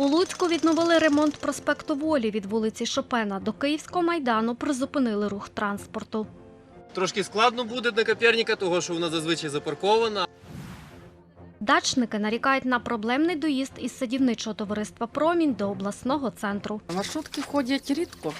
У Луцьку відновили ремонт проспекту Волі від вулиці Шопена до Київського майдану призупинили рух транспорту. Трошки складно буде до Коперніка, того що вона зазвичай запаркована. Дачники нарікають на проблемний доїзд із садівничого товариства Промінь до обласного центру. Маршрутки ходять рідко.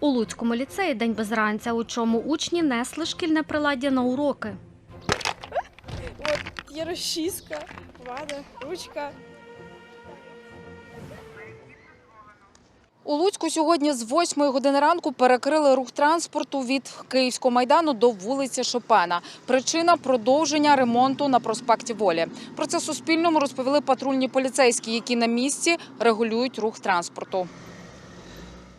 У Луцькому ліцеї день без ранця, у чому учні несли шкільне приладдя на уроки. От є розчіска, вада, ручка. У Луцьку сьогодні з 8 години ранку перекрили рух транспорту від Київського майдану до вулиці Шопена. Причина продовження ремонту на проспекті Волі. Про це Суспільному розповіли патрульні поліцейські, які на місці регулюють рух транспорту.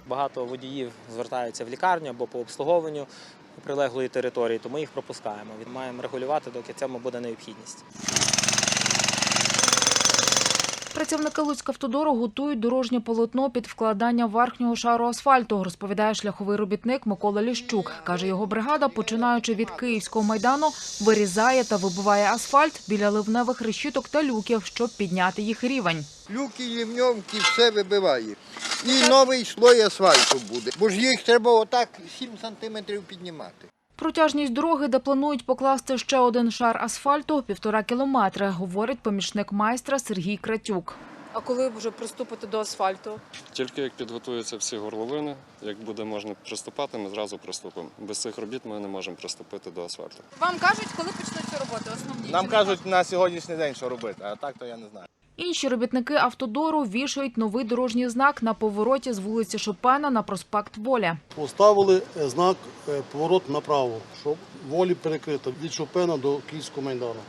Багато водіїв звертаються в лікарню або по обслуговуванню прилеглої території, тому їх пропускаємо. Маємо регулювати, доки цьому буде необхідність. Працівники Луцькавтодору готують дорожнє полотно під вкладання верхнього шару асфальту, розповідає шляховий робітник Микола Ліщук. Каже, його бригада, починаючи від Київського майдану, вирізає та вибиває асфальт біля ливневих решіток та люків, щоб підняти їх рівень. Люки, лівньовки, все вибиває. І новий слой асфальту буде. Бо ж їх треба отак 7 сантиметрів піднімати. Протяжність дороги, де планують покласти ще один шар асфальту, півтора кілометри, говорить помічник майстра Сергій Кратюк. А коли вже приступити до асфальту? Тільки як підготуються всі горловини, як буде можна приступати, ми зразу приступимо. Без цих робіт ми не можемо приступити до асфальту. Вам кажуть, коли почнуться роботи? Основні Нам кажуть на сьогоднішній день, що робити, а так то я не знаю. Інші робітники автодору вішають новий дорожній знак на повороті з вулиці Шопена на проспект Воля. Поставили е, знак е, поворот направо, щоб волі перекрито від Шопена до Київського майдану.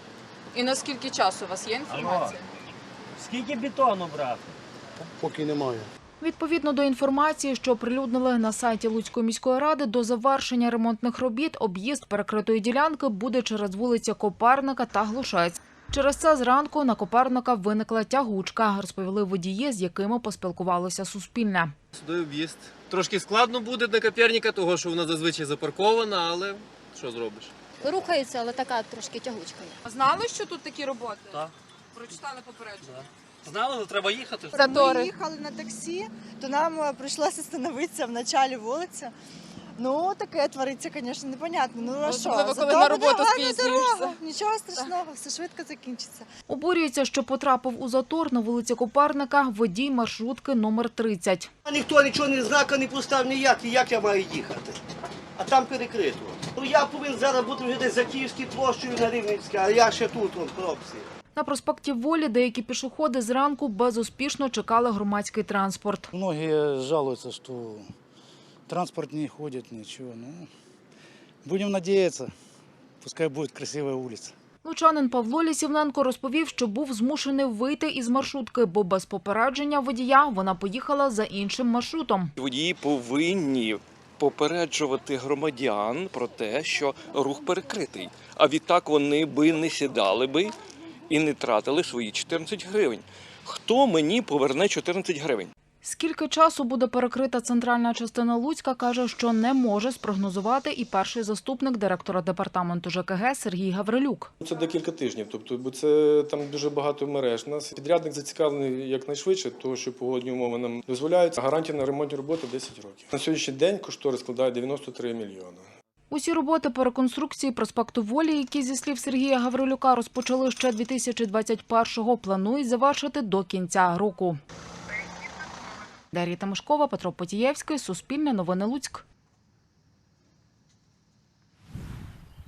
І наскільки часу у вас є інформація? Скільки бетону брати? Поки немає. Відповідно до інформації, що оприлюднили на сайті Луцької міської ради, до завершення ремонтних робіт об'їзд перекритої ділянки буде через вулиці Копарника та Глушець. Через це зранку на Копарника виникла тягучка, розповіли водії, з якими поспілкувалося Суспільне. Сюди об'їзд. Трошки складно буде до Коперніка, того що вона зазвичай запаркована, але що зробиш? Рухається, але така трошки тягучка є. Знали, що тут такі роботи? Так. Прочитали попередження. Знали, що треба їхати. Ми їхали на таксі, то нам прийшлося становитися в началі вулиці. Ну, таке твориться, звісно, непонятно. Ну а що? Особливо, коли Зато на буде роботу гарна спізнюєшся. дорога. Нічого страшного, все швидко закінчиться. Обурюється, що потрапив у затор на вулиці Копарника водій маршрутки номер 30. Ніхто нічого не знака не поставив ніякий, як я маю їхати. А там перекрито. Ну я повинен зараз бути вже десь за Київською площею на Рівненській, а я ще тут, вон, в пробці. На проспекті Волі деякі пішоходи зранку безуспішно чекали громадський транспорт. Многие жалуются, что транспорт не ходит, ничего. Ну, будем надеяться, пускай будет красивая улица. Лучанин Павло Лісівненко розповів, що був змушений вийти із маршрутки, бо без попередження водія вона поїхала за іншим маршрутом. Водії повинні попереджувати громадян про те, що рух перекритий. А відтак вони би не сідали би і не тратили свої 14 гривень. Хто мені поверне 14 гривень? Скільки часу буде перекрита центральна частина Луцька, каже, що не може спрогнозувати і перший заступник директора департаменту ЖКГ Сергій Гаврилюк. Це декілька тижнів, тобто, бо це там дуже багато мереж. У Нас підрядник зацікавлений якнайшвидше, тому що погодні умови нам дозволяють. Гарантія на ремонтні роботи 10 років. На сьогоднішній день кошторис складає 93 мільйони. Усі роботи по реконструкції проспекту Волі, які зі слів Сергія Гаврилюка розпочали ще 2021-го, планують завершити до кінця року. Дар'я Тамишкова, Петро Потієвський, Суспільне новини Луцьк.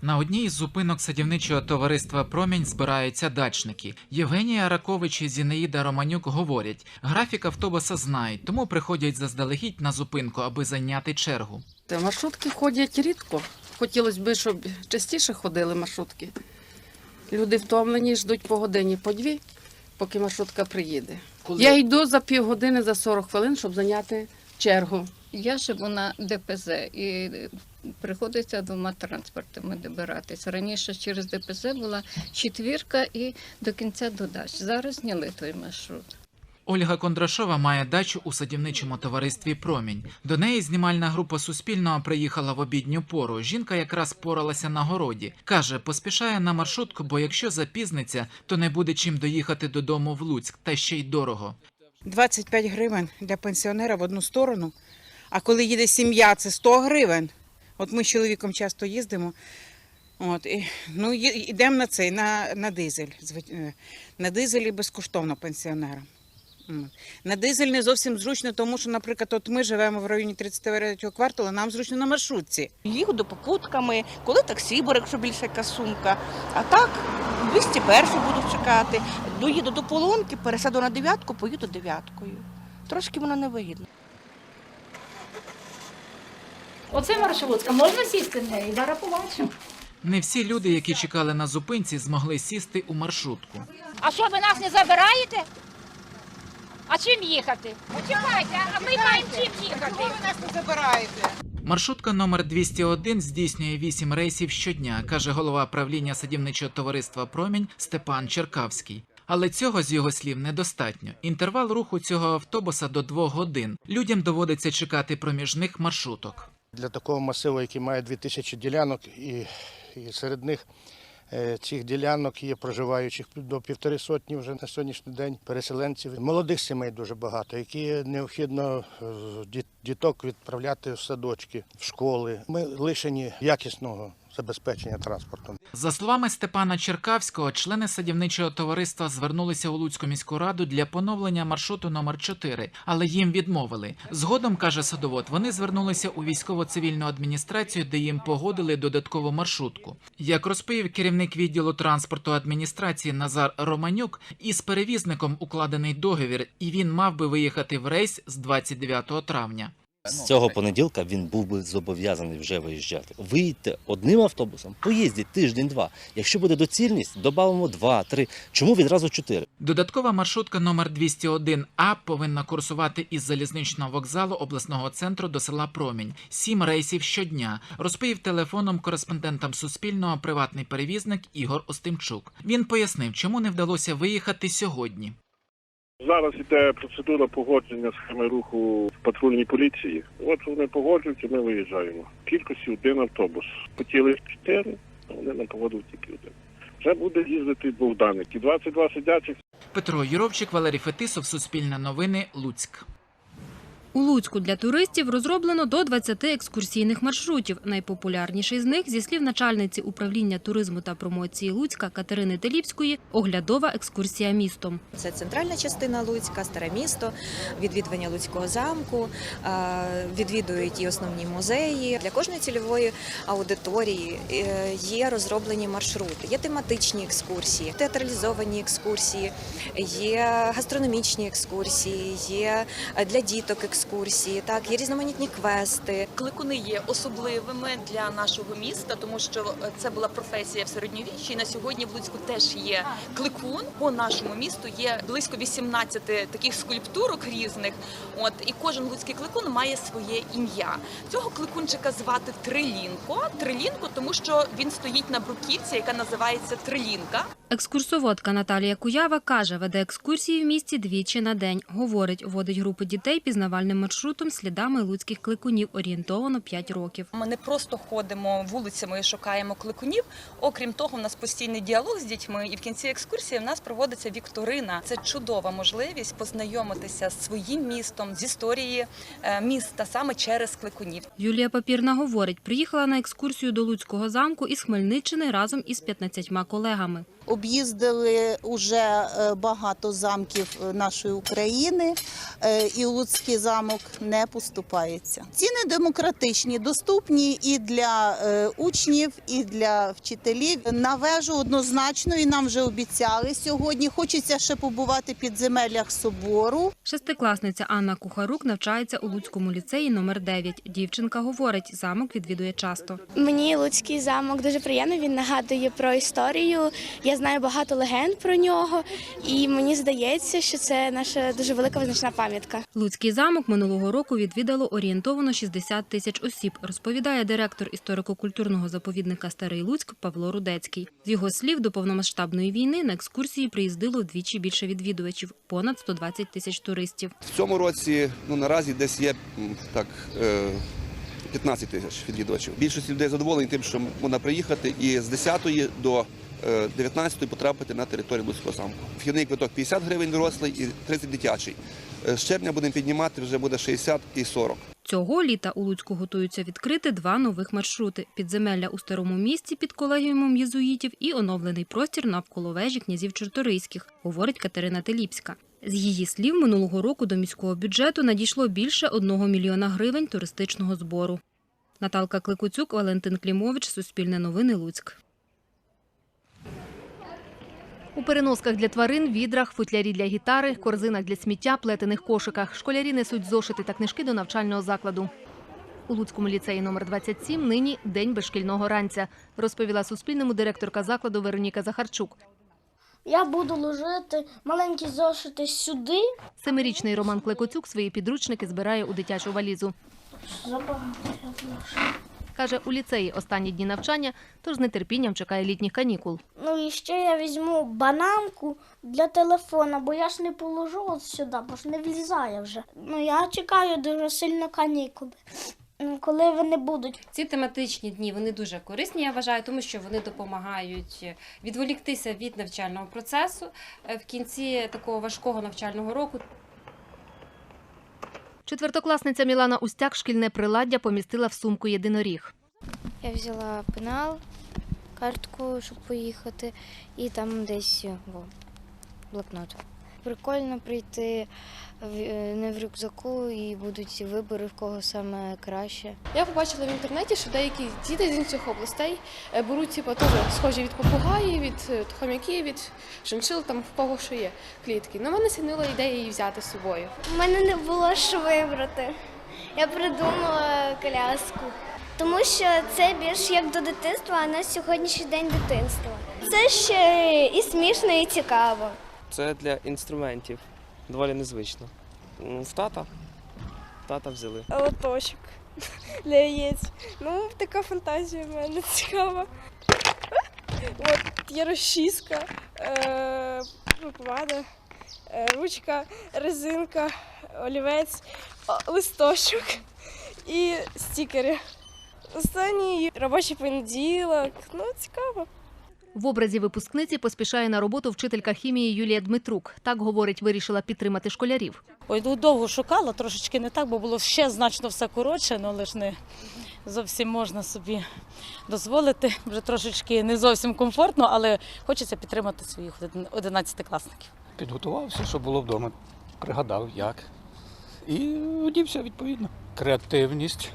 На одній із зупинок садівничого товариства Промінь збираються дачники. Євгенія Ракович і Зінаїда Романюк говорять, графік автобуса знають, тому приходять заздалегідь на зупинку, аби зайняти чергу. Маршрутки ходять рідко. Хотілося б, щоб частіше ходили маршрутки. Люди втомлені, ждуть по годині, по дві, поки маршрутка приїде. Я йду за півгодини, за 40 хвилин, щоб зайняти чергу. Я живу на ДПЗ і приходиться двома транспортами добиратися. Раніше через ДПЗ була четвірка і до кінця додач. Зараз зняли той маршрут. Ольга Кондрашова має дачу у садівничому товаристві Промінь. До неї знімальна група Суспільного приїхала в обідню пору. Жінка якраз поралася на городі. Каже, поспішає на маршрутку, бо якщо запізниться, то не буде чим доїхати додому в Луцьк, та ще й дорого. 25 гривень для пенсіонера в одну сторону. А коли їде сім'я, це 100 гривень. От ми з чоловіком часто їздимо. От, і, ну, йдемо на цей, на, на дизель. е, На дизелі безкоштовно пенсіонерам. На дизель не зовсім зручно, тому що, наприклад, от ми живемо в районі 33 кварталу, нам зручно на маршрутці. Їду попутками, коли таксі бере, якщо більше яка сумка. А так 201 буду чекати. Доїду до полонки, пересяду на дев'ятку, поїду дев'яткою. Трошки воно невигідно. Оце маршрутка, можна сісти в неї? Зараз побачимо. Не всі люди, які чекали на зупинці, змогли сісти у маршрутку. А що, ви нас не забираєте? А чим їхати? Почекайте, а ми маємо чим їхати. ви нас не забираєте? Маршрутка номер 201 здійснює 8 рейсів щодня, каже голова правління садівничого товариства Промінь Степан Черкавський. Але цього з його слів недостатньо. Інтервал руху цього автобуса до 2 годин. Людям доводиться чекати проміжних маршруток. Для такого масиву, який має 2000 ділянок, і, і серед них цих ділянок є проживаючих до півтори сотні вже на сьогоднішній день переселенців. Молодих сімей дуже багато, які необхідно е, діток відправляти в садочки, в школи. Ми лишені якісного забезпечення транспортом. За словами Степана Черкавського, члени садівничого товариства звернулися у Луцьку міську раду для поновлення маршруту номер 4 але їм відмовили. Згодом каже садовод, вони звернулися у військово-цивільну адміністрацію, де їм погодили додаткову маршрутку. Як розповів керівник відділу транспорту адміністрації Назар Романюк, із перевізником укладений договір, і він мав би виїхати в рейс з 29 травня. З цього понеділка він був би зобов'язаний вже виїжджати. Виїдьте одним автобусом, поїздіть тиждень-два. Якщо буде доцільність, додамо два, три. Чому відразу чотири? Додаткова маршрутка номер 201А повинна курсувати із залізничного вокзалу обласного центру до села Промінь. Сім рейсів щодня. Розповів телефоном кореспондентам Суспільного приватний перевізник Ігор Остимчук. Він пояснив, чому не вдалося виїхати сьогодні. Зараз іде процедура погодження схеми руху в патрульній поліції. От вони погоджуються, ми виїжджаємо. Кількості один автобус. Хотіли чотири, а вони нам погодили тільки один. Вже буде їздити Богданик. І 22 сидячих Петро Юровчик, Валерій Фетисов, Суспільне новини, Луцьк. У Луцьку для туристів розроблено до 20 екскурсійних маршрутів. Найпопулярніший з них, зі слів начальниці управління туризму та промоції Луцька Катерини Теліпської, оглядова екскурсія містом. Це центральна частина Луцька, старе місто, відвідування Луцького замку, відвідують і основні музеї. Для кожної цільової аудиторії е, є розроблені маршрути, є тематичні екскурсії, театралізовані екскурсії, є гастрономічні екскурсії, є е, для діток екскурсії, так, є різноманітні квести. Кликуни є особливими для нашого міста, тому що е, це була професія в середньовіччі. І на сьогодні в Луцьку теж є кликун. По нашому місту є близько 18 таких скульптурок різних. От і кожен луцький кликун має своє ім'я. Цього кликунчика звати Трилінко. Трилінко, тому що він стоїть на бруківці, яка називається Трилінка. Екскурсоводка Наталія Куява каже, веде екскурсії в місті двічі на день. Говорить, водить групи дітей пізнавальним маршрутом слідами луцьких кликунів, орієнтовано 5 років. Ми не просто ходимо вулицями і шукаємо кликунів. Окрім того, у нас постійний діалог з дітьми, і в кінці екскурсії в нас проводиться вікторина. Це чудова можливість познайомитися з своїм містом, з історії е, міста саме через кликунів. Юлія Папірна говорить, приїхала на екскурсію до Луцького замку із Хмельниччини разом із 15 колегами. Об'їздили уже е, багато замків е, нашої України, е, і Луцький замок не поступається. Ціни демократичні, доступні і для учнів, і для вчителів. На вежу однозначно і нам вже обіцяли сьогодні. Хочеться ще побувати в підземеллях собору. Шестикласниця Анна Кухарук навчається у Луцькому ліцеї номер 9. Дівчинка говорить, замок відвідує часто. Мені Луцький замок дуже приємний. Він нагадує про історію. Я знаю багато легенд про нього, і мені здається, що це наша дуже велика визначна пам'ятка. Луцький замок минулого року відвідало орієнтовано 60 тисяч осіб, розповідає директор історико-культурного заповідника Старий Луцьк Павло Рудецький. З його слів, до повномасштабної війни на екскурсії приїздило вдвічі більше відвідувачів понад 120 тисяч туристів. В цьому році ну наразі десь є так. е, 15 тисяч відвідувачів. Більшість людей задоволені тим, що можна приїхати і з 10 до е, 19 потрапити на територію Луцького замку. Вхідний квиток 50 гривень дорослий і 30 дитячий. Е, З червня будемо піднімати, вже буде 60 і 40. Цього літа у Луцьку готуються відкрити два нових маршрути: підземелля у старому місті під колегіумом єзуїтів і оновлений простір навколо вежі князів Чорторийських, говорить Катерина Теліпська. З її слів, минулого року до міського бюджету надійшло більше одного мільйона гривень туристичного збору. Наталка Кликуцюк, Валентин Клімович, Суспільне новини Луцьк. У переносках для тварин, відрах, футлярі для гітари, корзинах для сміття, плетених кошиках. Школярі несуть зошити та книжки до навчального закладу. У Луцькому ліцеї номер 27 нині день безшкільного ранця, розповіла Суспільному директорка закладу Вероніка Захарчук. Я буду ложити маленькі зошити сюди. Семирічний Роман Клекоцюк свої підручники збирає у дитячу валізу. Забагато я. Каже, у ліцеї останні дні навчання, тож з нетерпінням чекає літніх канікул. Ну і ще я візьму бананку для телефона, бо я ж не положу от сюди, бо ж не влізає вже. Ну я чекаю дуже сильно канікули. Ну, Коли вони будуть. Ці тематичні дні вони дуже корисні, я вважаю, тому що вони допомагають відволіктися від навчального процесу е, в кінці такого важкого навчального року. Четвертокласниця Мілана Устяк шкільне приладдя помістила в сумку єдиноріг. Я взяла пенал, картку, щоб поїхати, і там десь о, блокнот. Прикольно прийти е, не в рюкзаку і будуть вибори, в кого саме краще. Я побачила в інтернеті, що деякі діти з інших областей е, беруть типу, теж схожі від попугаї, від е, хомяків, від шиншил, там в кого що є клітки. На мене сягнула ідея її взяти з собою. У мене не було що вибрати. Я придумала коляску. Тому що це більш як до дитинства, а на сьогоднішній день дитинства. Це ще і смішно, і цікаво. Це для інструментів. Доволі незвично. В тата. Тата взяли. Лоточок для яєць. Ну, така фантазія в мене цікава. От є розчіска, е, помада, е, ручка, резинка, олівець, листочок і стікери. Останній робочий понеділок. Ну, цікаво. В образі випускниці поспішає на роботу вчителька хімії Юлія Дмитрук. Так говорить, вирішила підтримати школярів. Ой, ну довго шукала, трошечки не так, бо було ще значно все коротше, ну, але ж не зовсім можна собі дозволити. Вже трошечки не зовсім комфортно, але хочеться підтримати своїх одинадцятикласників. Підготувався, що було вдома. Пригадав, як. І одівся відповідно. Креативність,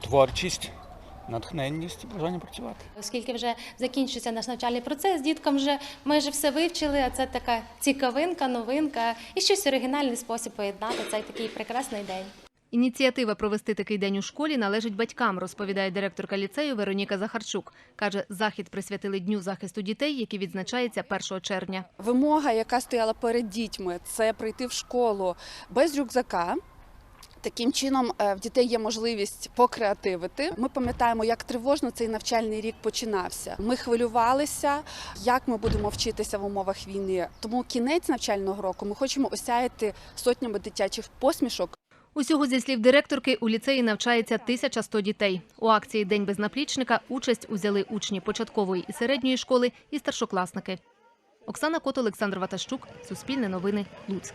творчість, натхненність і бажання працювати. Оскільки вже закінчується наш навчальний процес, діткам вже майже все вивчили, а це така цікавинка, новинка і щось оригінальний спосіб поєднати цей такий прекрасний день. Ініціатива провести такий день у школі належить батькам, розповідає директорка ліцею Вероніка Захарчук. Каже, захід присвятили Дню захисту дітей, який відзначається 1 червня. Вимога, яка стояла перед дітьми, це прийти в школу без рюкзака. Таким чином е, в дітей є можливість покреативити. Ми пам'ятаємо, як тривожно цей навчальний рік починався. Ми хвилювалися, як ми будемо вчитися в умовах війни. Тому кінець навчального року ми хочемо осяяти сотнями дитячих посмішок. Усього, зі слів директорки, у ліцеї навчається 1100 дітей. У акції День без наплічника участь узяли учні початкової і середньої школи і старшокласники. Оксана Кот, Олександр Ватащук, Суспільне новини, Луцьк.